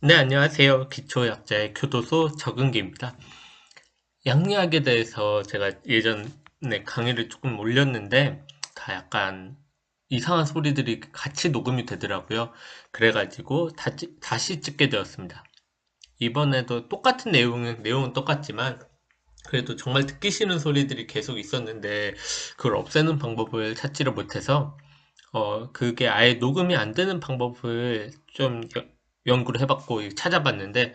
네, 안녕하세요. 기초약자의 교도소 적응기입니다. 양리학에 대해서 제가 예전에 강의를 조금 올렸는데 다 약간 이상한 소리들이 같이 녹음이 되더라고요. 그래가지고 다시, 다시 찍게 되었습니다. 이번에도 똑같은 내용은, 내용은 똑같지만 그래도 정말 듣기 싫은 소리들이 계속 있었는데 그걸 없애는 방법을 찾지를 못해서 어, 그게 아예 녹음이 안 되는 방법을 좀 여- 연구를 해봤고 찾아봤는데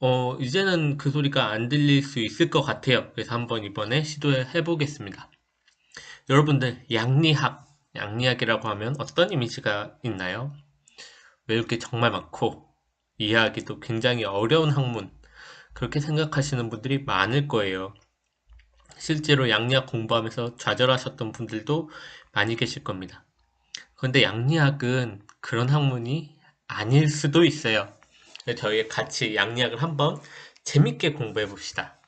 어, 이제는 그 소리가 안 들릴 수 있을 것 같아요. 그래서 한번 이번에 시도해 보겠습니다. 여러분들 양리학, 양리학이라고 하면 어떤 이미지가 있나요? 외울 게 정말 많고 이해하기도 굉장히 어려운 학문 그렇게 생각하시는 분들이 많을 거예요. 실제로 양리학 공부하면서 좌절하셨던 분들도 많이 계실 겁니다. 그런데 양리학은 그런 학문이 아닐 수도 있어요. 저희 같이 양리학을 한번 재밌게 공부해 봅시다.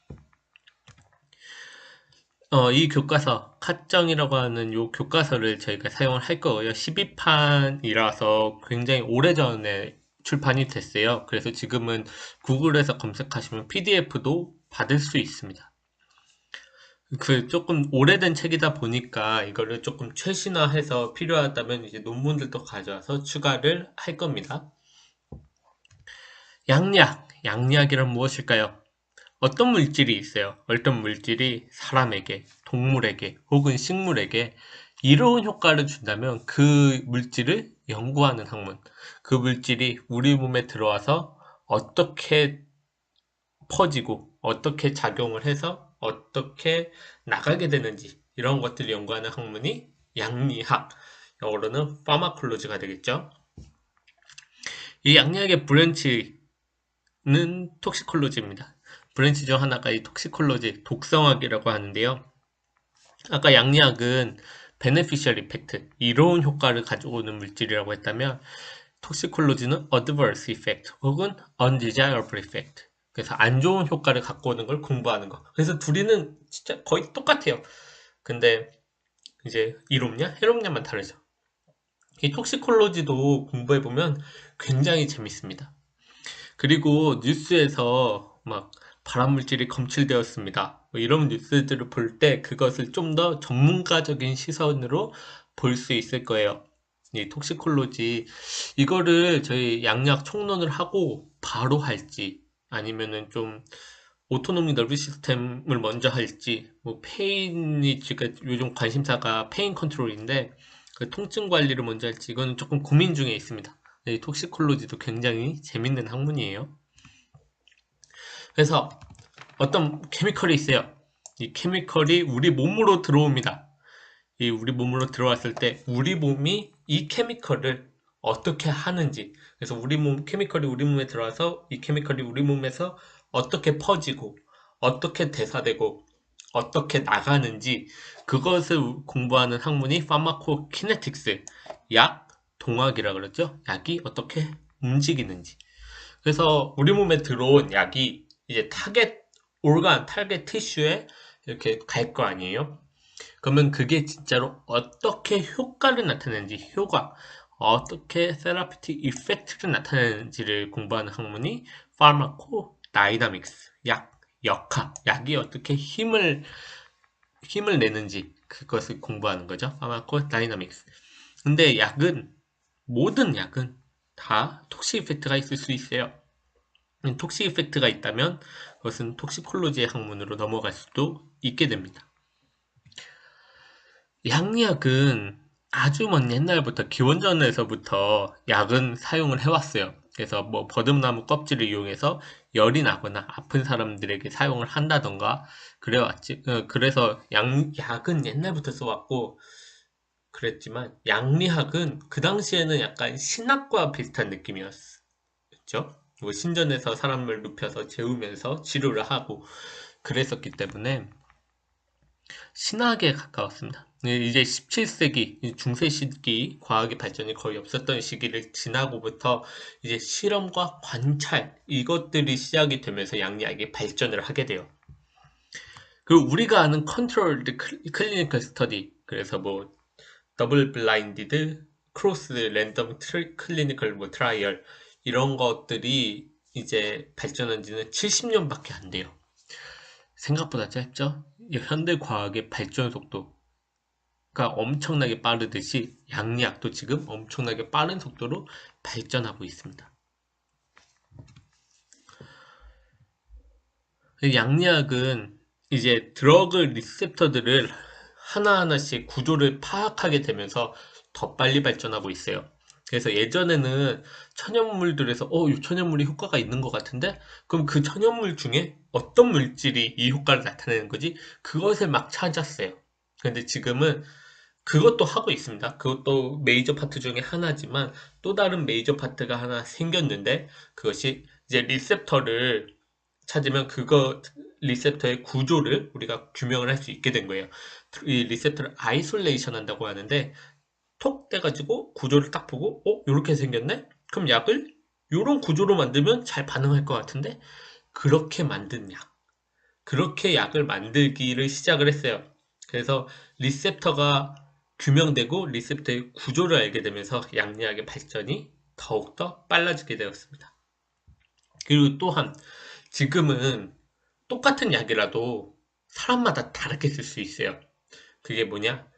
어, 이 교과서, 카정이라고 하는 이 교과서를 저희가 사용을 할 거고요. 12판이라서 굉장히 오래전에 출판이 됐어요. 그래서 지금은 구글에서 검색하시면 PDF도 받을 수 있습니다. 그 조금 오래된 책이다 보니까 이거를 조금 최신화해서 필요하다면 이제 논문들도 가져와서 추가를 할 겁니다. 양약, 양약이란 무엇일까요? 어떤 물질이 있어요? 어떤 물질이 사람에게, 동물에게, 혹은 식물에게 이로운 효과를 준다면 그 물질을 연구하는 학문. 그 물질이 우리 몸에 들어와서 어떻게 퍼지고, 어떻게 작용을 해서 어떻게 나가게 되는지 이런 것들을 연구하는 학문이 양리학, 영어로는 파마콜로지가 되겠죠. 이 양리학의 브랜치는 톡시콜로지입니다. 브랜치 중 하나가 이 톡시콜로지, 독성학이라고 하는데요. 아까 양리학은 베네피셜 이펙트, 이로운 효과를 가져오는 물질이라고 했다면 톡시콜로지는 adverse effect 혹은 undesirable effect 그래서 안 좋은 효과를 갖고 오는 걸 공부하는 거. 그래서 둘이는 진짜 거의 똑같아요. 근데 이제 이롭냐, 해롭냐만 다르죠. 이 톡시콜로지도 공부해 보면 굉장히 재밌습니다. 그리고 뉴스에서 막 발암물질이 검출되었습니다. 뭐 이런 뉴스들을 볼 때 그것을 좀 더 전문가적인 시선으로 볼 수 있을 거예요. 이 톡시콜로지 이거를 저희 양약 총론을 하고 바로 할지 아니면은 좀 오토노미 너비 시스템을 먼저 할지 뭐 페인이 지금 요즘 관심사가 페인 컨트롤인데 그 통증 관리를 먼저 할지 이거는 조금 고민 중에 있습니다. 이 톡시콜로지도 굉장히 재밌는 학문이에요. 그래서 어떤 케미컬이 있어요. 이 케미컬이 우리 몸으로 들어옵니다. 이 우리 몸으로 들어왔을 때 우리 몸이 이 케미컬을 어떻게 하는지. 그래서 우리 몸 케미컬이 우리 몸에 들어와서 이 케미컬이 우리 몸에서 어떻게 퍼지고 어떻게 대사되고 어떻게 나가는지 그것을 공부하는 학문이 파마코키네틱스 약 동학이라 그러죠? 약이 어떻게 움직이는지. 그래서 우리 몸에 들어온 약이 이제 타겟 올간 타겟 티슈에 이렇게 갈 거 아니에요? 그러면 그게 진짜로 어떻게 효과를 나타내는지 효과 어떻게 세라피틱 이펙트를 나타내는지를 공부하는 학문이 파마코 다이나믹스 약 역학 약이 어떻게 힘을 힘을 내는지 그것을 공부하는 거죠. 파마코 다이나믹스 근데 약은 모든 약은 다 톡시 이펙트가 있을 수 있어요. 톡시 이펙트가 있다면 그것은 톡시콜로지의 학문으로 넘어갈 수도 있게 됩니다. 양리약은 아주 먼 옛날부터 기원전에서부터 약은 사용을 해왔어요. 그래서 뭐 버듬나무 껍질을 이용해서 열이 나거나 아픈 사람들에게 사용을 한다던가 그래왔지. 어, 그래서 양, 약은 옛날부터 써왔고 그랬지만 양리학은 그 당시에는 약간 신학과 비슷한 느낌이었죠. 뭐 신전에서 사람을 눕혀서 재우면서 치료를 하고 그랬었기 때문에 신학에 가까웠습니다. 이제 17세기 중세 시기 과학의 발전이 거의 없었던 시기를 지나고부터 이제 실험과 관찰 이것들이 시작이 되면서 양리학이 발전을 하게 돼요. 그리고 우리가 아는 컨트롤드 클리니컬 스터디 그래서 뭐 더블 블라인디드 크로스 랜덤 클리니컬 뭐 트라이얼 이런 것들이 이제 발전한 지는 70년밖에 안 돼요. 생각보다 짧죠? 이 현대 과학의 발전 속도 가 엄청나게 빠르듯이 양리학도 지금 엄청나게 빠른 속도로 발전하고 있습니다. 양리학은 이제 드러그 리셉터들을 하나하나씩 구조를 파악하게 되면서 더 빨리 발전하고 있어요. 그래서 예전에는 천연물들에서 어, 이 천연물이 효과가 있는 것 같은데 그럼 그 천연물 중에 어떤 물질이 이 효과를 나타내는 거지? 그것을 막 찾았어요. 근데 지금은 그것도 하고 있습니다. 그것도 메이저 파트 중에 하나지만 또 다른 메이저 파트가 하나 생겼는데 그것이 이제 리셉터를 찾으면 그거 리셉터의 구조를 우리가 규명을 할 수 있게 된 거예요. 이 리셉터를 아이솔레이션 한다고 하는데 톡 떼가지고 구조를 딱 보고 어? 이렇게 생겼네? 그럼 약을 이런 구조로 만들면 잘 반응할 것 같은데 그렇게 만든 약 그렇게 약을 만들기를 시작을 했어요. 그래서 리셉터가 규명되고 리셉터의 구조를 알게 되면서 양리학의 발전이 더욱더 빨라지게 되었습니다. 그리고 또한 지금은 똑같은 약이라도 사람마다 다르게 쓸 수 있어요. 그게 뭐냐?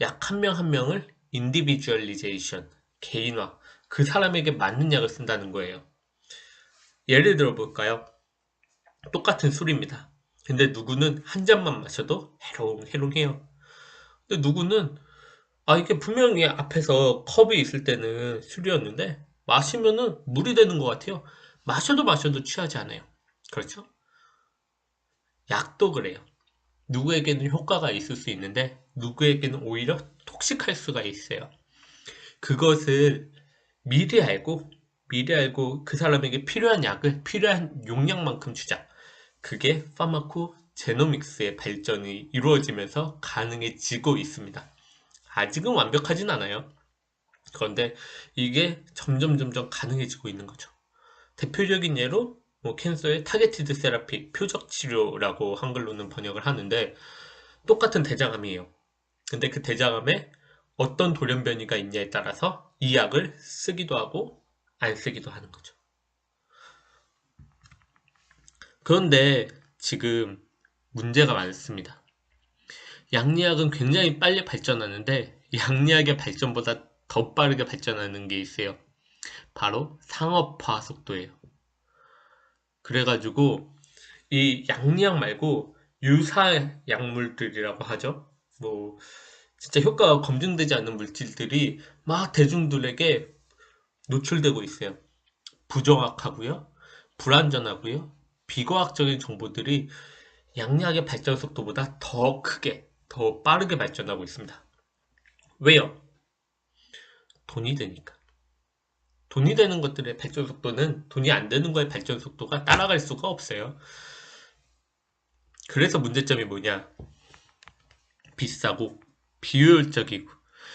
약 한 명한 명을 인디비주얼리제이션, 개인화, 그 사람에게 맞는 약을 쓴다는 거예요. 예를 들어 볼까요? 똑같은 술입니다. 근데 누구는 한 잔만 마셔도 해롱해롱해요. 근데 누구는 아 이게 분명히 앞에서 컵이 있을 때는 술이었는데 마시면은 물이 되는 것 같아요. 마셔도 마셔도 취하지 않아요. 그렇죠? 약도 그래요. 누구에게는 효과가 있을 수 있는데 누구에게는 오히려 톡식할 수가 있어요. 그것을 미리 알고 미리 알고 그 사람에게 필요한 약을 필요한 용량만큼 주자. 그게 파마코 제노믹스의 발전이 이루어지면서 가능해지고 있습니다. 아직은 완벽하진 않아요. 그런데 이게 점점 점점 가능해지고 있는 거죠. 대표적인 예로 뭐 캔서의 타겟티드 세라피, 표적 치료라고 한글로는 번역을 하는데 똑같은 대장암이에요. 근데 그 대장암에 어떤 돌연변이가 있냐에 따라서 이 약을 쓰기도 하고 안 쓰기도 하는 거죠. 그런데 지금 문제가 많습니다. 양리학은 굉장히 빨리 발전하는데 양리학의 발전보다 더 빠르게 발전하는 게 있어요. 바로 상업화 속도예요. 그래가지고 이 양리약 말고 유사 약물들이라고 하죠. 뭐 진짜 효과가 검증되지 않는 물질들이 막 대중들에게 노출되고 있어요. 부정확하고요. 불안전하고요. 비과학적인 정보들이 양리학의 발전 속도보다 더 크게, 더 빠르게 발전하고 있습니다. 왜요? 돈이 되니까. 돈이 되는 것들의 발전 속도는 돈이 안 되는 거의 발전 속도가 따라갈 수가 없어요. 그래서 문제점이 뭐냐? 비싸고 비효율적이고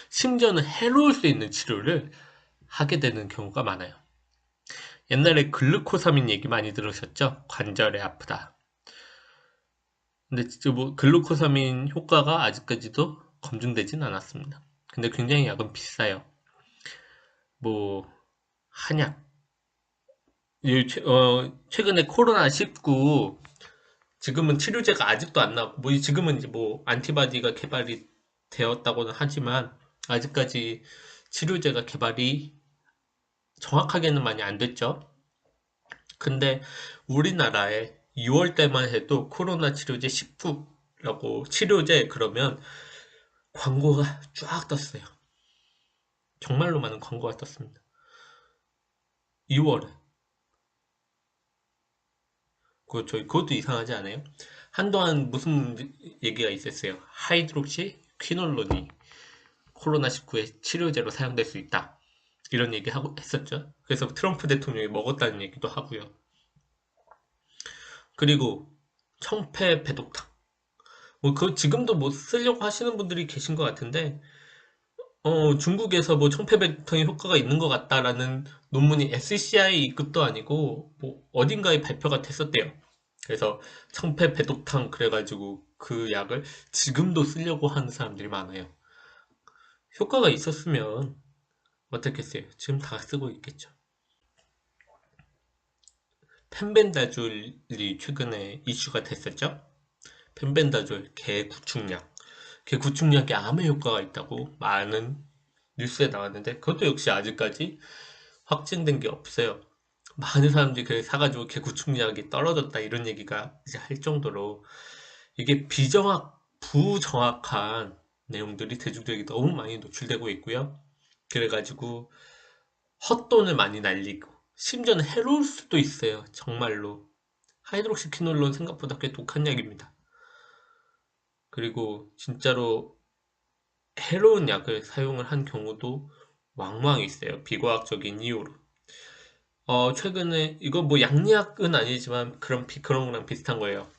심지어는 해로울 수 있는 치료를 하게 되는 경우가 많아요. 옛날에 글루코사민 얘기 많이 들으셨죠? 관절에 아프다. 근데 진짜 뭐 글루코사민 효과가 아직까지도 검증되진 않았습니다. 근데 굉장히 약은 비싸요. 뭐 한약. 어, 최근에 코로나19 지금은 치료제가 아직도 안 나오고 뭐 지금은 이제 뭐 안티바디가 개발이 되었다고는 하지만 아직까지 치료제가 개발이 정확하게는 많이 안 됐죠. 근데 우리나라에 6월 때만 해도 코로나 치료제 19라고 치료제 그러면 광고가 쫙 떴어요. 정말로 많은 광고가 떴습니다. 2월에. 그, 저, 그것도 이상하지 않아요? 한동안 무슨 얘기가 있었어요. 하이드록시 퀴놀론이 코로나19의 치료제로 사용될 수 있다. 이런 얘기 하고 했었죠. 그래서 트럼프 대통령이 먹었다는 얘기도 하고요. 그리고 청폐 배독탕. 뭐, 그, 지금도 뭐 쓰려고 하시는 분들이 계신 것 같은데, 어, 중국에서 뭐 청폐배통의 효과가 있는 것 같다라는 논문이 SCI급도 아니고 뭐 어딘가에 발표가 됐었대요. 그래서 청폐배독탕 그래가지고 그 약을 지금도 쓰려고 하는 사람들이 많아요. 효과가 있었으면 어떻겠어요? 지금 다 쓰고 있겠죠. 펜벤다졸이 최근에 이슈가 됐었죠. 펜벤다졸 개 구축약. 개 구축약에 암의 효과가 있다고 많은 뉴스에 나왔는데 그것도 역시 아직까지 확진된 게 없어요. 많은 사람들이 그 사가지고 개 구축약이 떨어졌다 이런 얘기가 이제 할 정도로 이게 비정확, 부정확한 내용들이 대중들에게 너무 많이 노출되고 있고요. 그래가지고 헛돈을 많이 날리고 심지어는 해로울 수도 있어요. 정말로. 하이드록시키놀론 생각보다 꽤 독한 약입니다. 그리고 진짜로 해로운 약을 사용을 한 경우도 왕왕 있어요. 비과학적인 이유로. 어, 최근에 이거 뭐 양약은 아니지만 그런 비, 그런 거랑 비슷한 거예요.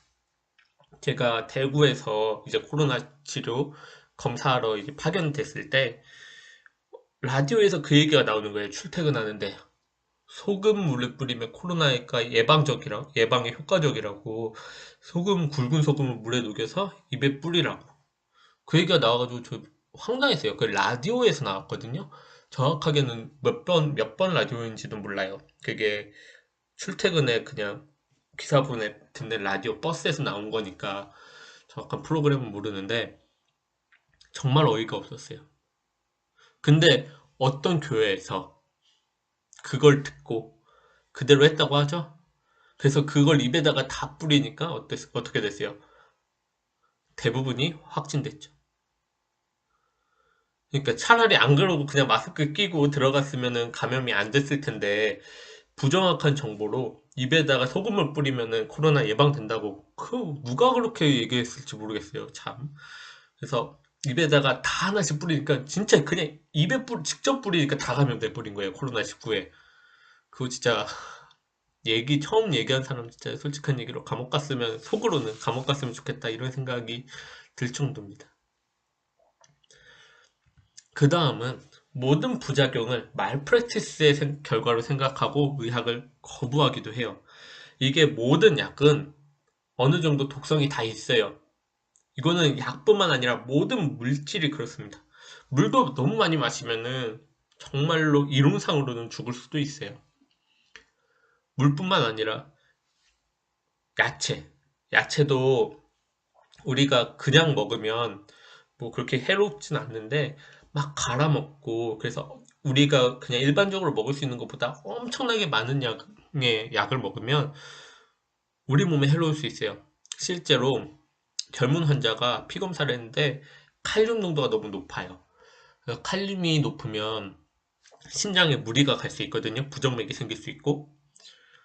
제가 대구에서 이제 코로나 치료 검사하러 이제 파견됐을 때 라디오에서 그 얘기가 나오는 거예요. 출퇴근하는데 소금물을 뿌리면 코로나가 예방적이라 예방에 효과적이라고 소금 굵은 소금을 물에 녹여서 입에 뿌리라고 그 얘기가 나와가지고 저 황당했어요. 그 라디오에서 나왔거든요. 정확하게는 몇 번 몇 번 라디오인지도 몰라요. 그게 출퇴근에 그냥 기사분에 듣는 라디오 버스에서 나온 거니까 정확한 프로그램은 모르는데 정말 어이가 없었어요. 근데 어떤 교회에서 그걸 듣고 그대로 했다고 하죠? 그래서 그걸 입에다가 다 뿌리니까 어땠, 어떻게 됐어요? 대부분이 확진됐죠. 그러니까 차라리 안 그러고 그냥 마스크 끼고 들어갔으면 감염이 안 됐을 텐데 부정확한 정보로 입에다가 소금을 뿌리면은 코로나 예방된다고 그 누가 그렇게 얘기했을지 모르겠어요 참 그래서 입에다가 다 하나씩 뿌리니까 진짜 그냥 입에 뿌 직접 뿌리니까 다 감염돼 버린 거예요 코로나 19에 그거 진짜 얘기 처음 얘기한 사람 진짜 솔직한 얘기로 감옥 갔으면 속으로는 감옥 갔으면 좋겠다 이런 생각이 들 정도입니다 그 다음은 모든 부작용을 말프랙티스의 결과로 생각하고 의학을 거부하기도 해요. 이게 모든 약은 어느 정도 독성이 다 있어요. 이거는 약뿐만 아니라 모든 물질이 그렇습니다. 물도 너무 많이 마시면은 정말로 이론상으로는 죽을 수도 있어요. 물뿐만 아니라 야채. 야채도 우리가 그냥 먹으면 뭐 그렇게 해롭진 않는데 막 갈아 먹고 그래서 우리가 그냥 일반적으로 먹을 수 있는 것보다 엄청나게 많은 양의 약을 먹으면 우리 몸에 해로울 수 있어요. 실제로 젊은 환자가 피 검사를 했는데 칼륨 농도가 너무 높아요. 칼륨이 높으면 심장에 무리가 갈 수 있거든요. 부정맥이 생길 수 있고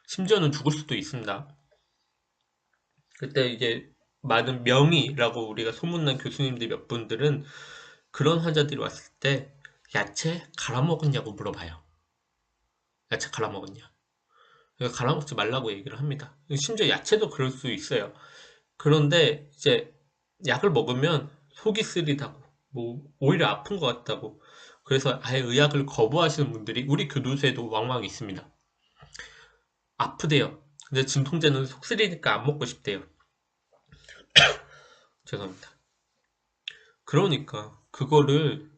심지어는 죽을 수도 있습니다. 그때 이제 많은 명의라고 우리가 소문난 교수님들 몇 분들은 그런 환자들이 왔을 때 야채 갈아 먹었냐고 물어봐요. 야채 갈아 먹었냐? 갈아 먹지 말라고 얘기를 합니다. 심지어 야채도 그럴 수 있어요. 그런데 이제 약을 먹으면 속이 쓰리다고, 뭐 오히려 아픈 것 같다고. 그래서 아예 의학을 거부하시는 분들이 우리 교도소에도 왕왕 있습니다. 아프대요. 근데 진통제는 속 쓰리니까 안 먹고 싶대요. 죄송합니다. 그러니까 그거를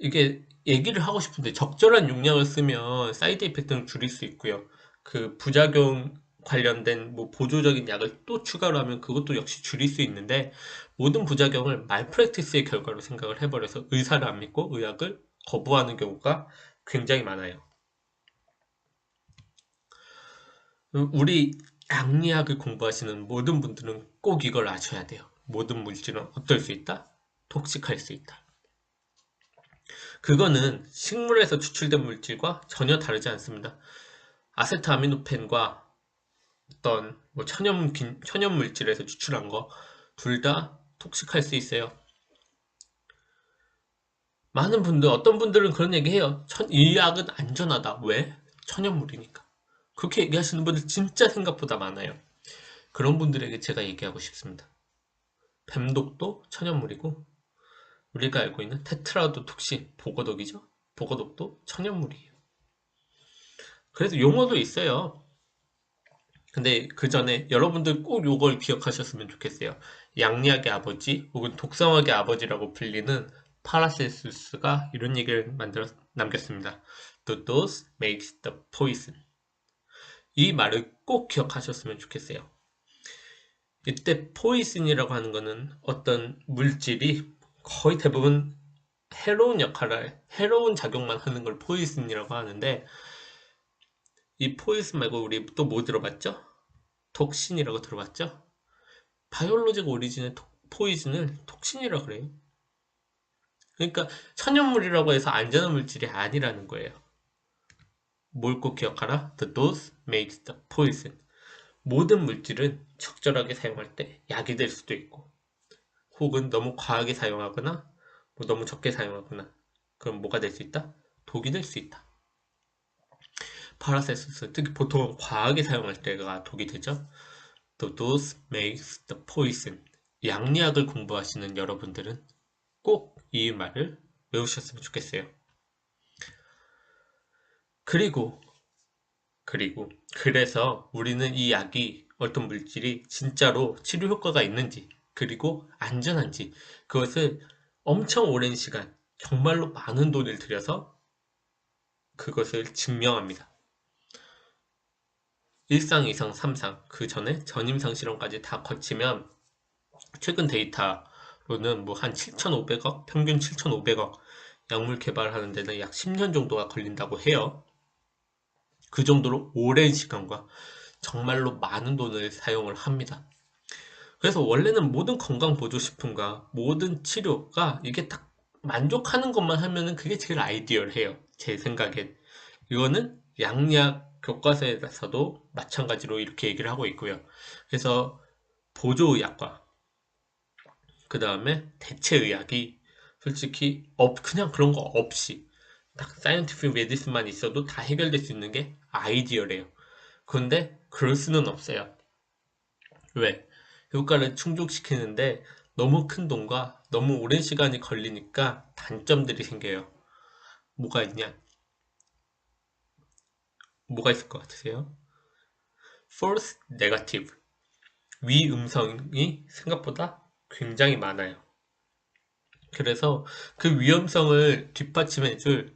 이게 얘기를 하고 싶은데 적절한 용량을 쓰면 사이드 이펙트는 줄일 수 있고요. 그 부작용 관련된 뭐 보조적인 약을 또 추가로 하면 그것도 역시 줄일 수 있는데 모든 부작용을 말프랙티스의 결과로 생각을 해버려서 의사를 안 믿고 의학을 거부하는 경우가 굉장히 많아요. 우리 양리학을 공부하시는 모든 분들은 꼭 이걸 아셔야 돼요. 모든 물질은 어떨 수 있다? 톡식할 수 있다. 그거는 식물에서 추출된 물질과 전혀 다르지 않습니다. 아세트아미노펜과 어떤 뭐 천연, 천연 물질에서 추출한 거 둘 다 톡식할 수 있어요. 많은 분들, 어떤 분들은 그런 얘기 해요. 천, 이 약은 안전하다. 왜? 천연물이니까. 그렇게 얘기하시는 분들 진짜 생각보다 많아요. 그런 분들에게 제가 얘기하고 싶습니다. 뱀독도 천연물이고 우리가 알고 있는 테트라도 톡신 보거독이죠. 보거독도 천연물이에요. 그래서 용어도 있어요. 근데 그 전에 여러분들 꼭 요걸 기억하셨으면 좋겠어요. 양리학의 아버지 혹은 독성학의 아버지라고 불리는 파라셀수스가 이런 얘기를 만들어 남겼습니다. The dose makes the poison. 이 말을 꼭 기억하셨으면 좋겠어요. 이때 포이슨이라고 하는 거는 어떤 물질이 거의 대부분 해로운 역할을 해로운 작용만 하는 걸 포이슨이라고 하는데 이 포이슨 말고 우리 또 뭐 들어봤죠? 독신이라고 들어봤죠? 바이올로직 오리진의 포이즌을 톡신이라고 그래요. 그러니까 천연물이라고 해서 안전한 물질이 아니라는 거예요. 뭘 꼭 기억하라? The dose makes the poison. 모든 물질은 적절하게 사용할 때 약이 될 수도 있고 혹은 너무 과하게 사용하거나 뭐 너무 적게 사용하거나 그럼 뭐가 될 수 있다? 독이 될 수 있다. 파라세스스 특히 보통 과하게 사용할 때가 독이 되죠. The dose makes the poison. 양리학을 공부하시는 여러분들은 꼭 이 말을 외우셨으면 좋겠어요. 그리고 그리고 그래서 우리는 이 약이 어떤 물질이 진짜로 치료 효과가 있는지 그리고 안전한지 그것을 엄청 오랜 시간 정말로 많은 돈을 들여서 그것을 증명합니다. 1상, 2상, 3상 그 전에 전임상 실험까지 다 거치면 최근 데이터로는 뭐 한 7,500억, 평균 7,500억 약물 개발하는 데는 약 10년 정도가 걸린다고 해요. 그 정도로 오랜 시간과 정말로 많은 돈을 사용을 합니다. 그래서 원래는 모든 건강보조식품과 모든 치료가 이게 딱 만족하는 것만 하면은 그게 제일 아이디얼해요. 제 생각엔. 이거는 양약 교과서에서도 마찬가지로 이렇게 얘기를 하고 있고요. 그래서 보조의학과 그 다음에 대체의학이 솔직히 업 그냥 그런 거 없이 딱 사이언티픽 메디슨만 있어도 다 해결될 수 있는 게 아이디어래요. 그런데 그럴 수는 없어요. 왜? 효과를 충족시키는데 너무 큰 돈과 너무 오랜 시간이 걸리니까 단점들이 생겨요. 뭐가 있냐? 뭐가 있을 것 같으세요? false negative. 위 음성이 생각보다 굉장히 많아요. 그래서 그 위험성을 뒷받침해줄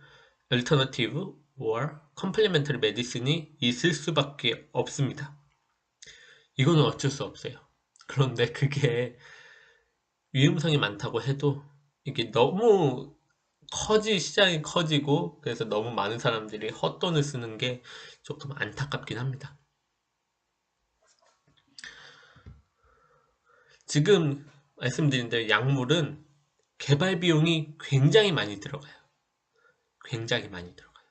alternative or complementary medicine이 있을 수밖에 없습니다. 이거는 어쩔 수 없어요. 그런데 그게 위험성이 많다고 해도 이게 너무 커지 시장이 커지고 그래서 너무 많은 사람들이 헛돈을 쓰는 게 조금 안타깝긴 합니다. 지금 말씀드린 대로 약물은 개발 비용이 굉장히 많이 들어가요. 굉장히 많이 들어가요.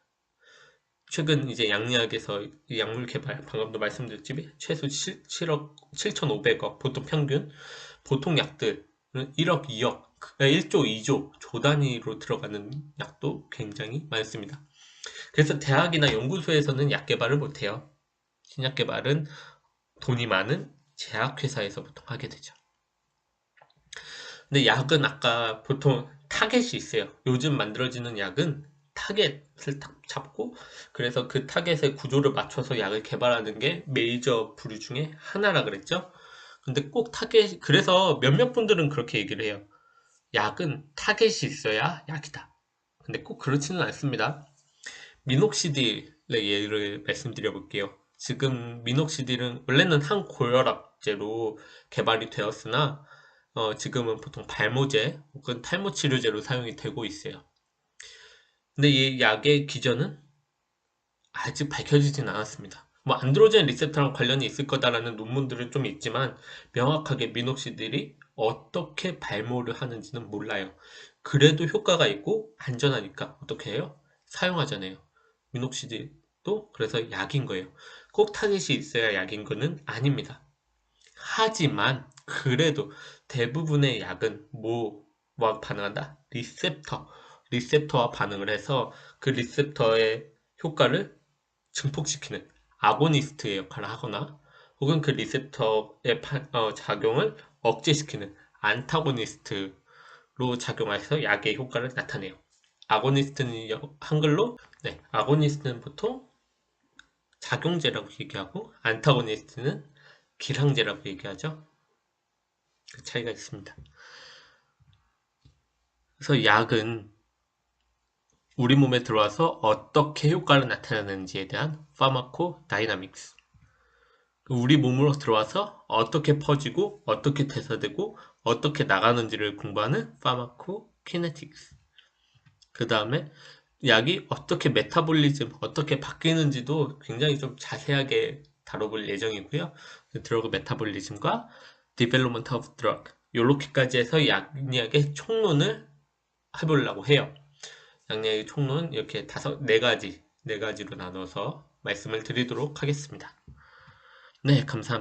최근 이제 양리학에서 약물 개발, 방금도 말씀드렸지만 최소 7, 7억, 7,500억, 보통 평균, 보통 약들은 1억, 2억, 1조, 2조, 조 단위로 들어가는 약도 굉장히 많습니다. 그래서 대학이나 연구소에서는 약 개발을 못해요. 신약 개발은 돈이 많은 제약회사에서 보통 하게 되죠. 근데 약은 아까 보통 타겟이 있어요. 요즘 만들어지는 약은 타겟을 딱 잡고 그래서 그 타겟의 구조를 맞춰서 약을 개발하는 게 메이저 부류 중에 하나라 그랬죠. 근데 꼭 타겟 그래서 몇몇 분들은 그렇게 얘기를 해요. 약은 타겟이 있어야 약이다. 근데 꼭 그렇지는 않습니다. 미녹시딜의 예를 말씀드려 볼게요. 지금 미녹시딜은 원래는 항고혈압제로 개발이 되었으나 어, 지금은 보통 발모제 혹은 탈모 치료제로 사용이 되고 있어요. 근데 이 약의 기전은 아직 밝혀지진 않았습니다. 뭐 안드로젠 리셉터랑 관련이 있을 거다라는 논문들은 좀 있지만 명확하게 미녹시딜이 어떻게 발모를 하는지는 몰라요. 그래도 효과가 있고 안전하니까 어떻게 해요? 사용하잖아요. 미녹시딜도 그래서 약인 거예요. 꼭 타겟이 있어야 약인 거는 아닙니다. 하지만 그래도 대부분의 약은 뭐와 반응한다? 리셉터. 리셉터와 반응을 해서 그 리셉터의 효과를 증폭시키는 아고니스트의 역할을 하거나 혹은 그 리셉터의 어, 작용을 억제시키는 안타고니스트로 작용해서 약의 효과를 나타내요. 아고니스트는 한글로 네, 아고니스트는 보통 작용제라고 얘기하고 안타고니스트는 기량제라고 얘기하죠. 그 차이가 있습니다. 그래서 약은 우리 몸에 들어와서 어떻게 효과를 나타내는지에 대한 파마코 다이나믹스 우리 몸으로 들어와서 어떻게 퍼지고 어떻게 대사되고 어떻게 나가는지를 공부하는 파마코키네틱스. 그 다음에 약이 어떻게 메타볼리즘, 어떻게 바뀌는지도 굉장히 좀 자세하게 다뤄볼 예정이고요. 드러그 메타볼리즘과 디벨로먼트 오브 드러그 요렇게까지 해서 약약의 총론을 해보려고 해요. 양약의 총론 이렇게 다섯 네 가지 네 가지로 나눠서 말씀을 드리도록 하겠습니다. 네, 감사합니다.